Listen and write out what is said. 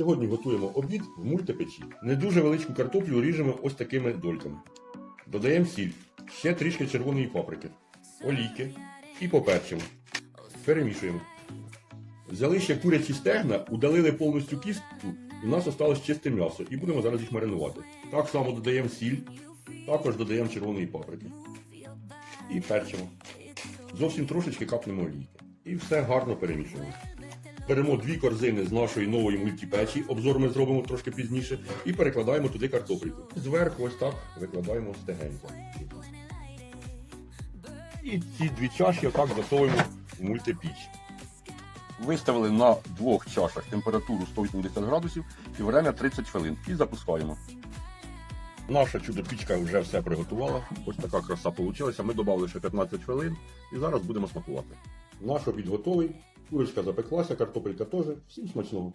Сьогодні готуємо обід в мультипечі. Не дуже величку картоплю ріжемо ось такими дольками. Додаємо сіль, ще трішки червоної паприки, олійки і поперчимо. Перемішуємо. Взяли ще курячі стегна, удалили повністю кістку, і у нас осталось чисте м'ясо, і будемо зараз їх маринувати. Так само додаємо сіль, також додаємо червоної паприки. І перчимо. Зовсім трошечки капнемо олійки. І все гарно перемішуємо. Беремо дві корзини з нашої нової мультипечі, обзор ми зробимо трошки пізніше, і перекладаємо туди картопельку. Зверху ось так викладаємо стегенько. І ці дві чаші отак засовуємо в мультипіч. Виставили на двох чашах температуру 180 градусів і время 30 хвилин. І запускаємо. Наша чудо-пічка вже все приготувала. Ось така краса вийшла. Ми додали ще 15 хвилин і зараз будемо смакувати. Наш обід готовий. Курочка запеклася, картопелька теж. Всім смачного.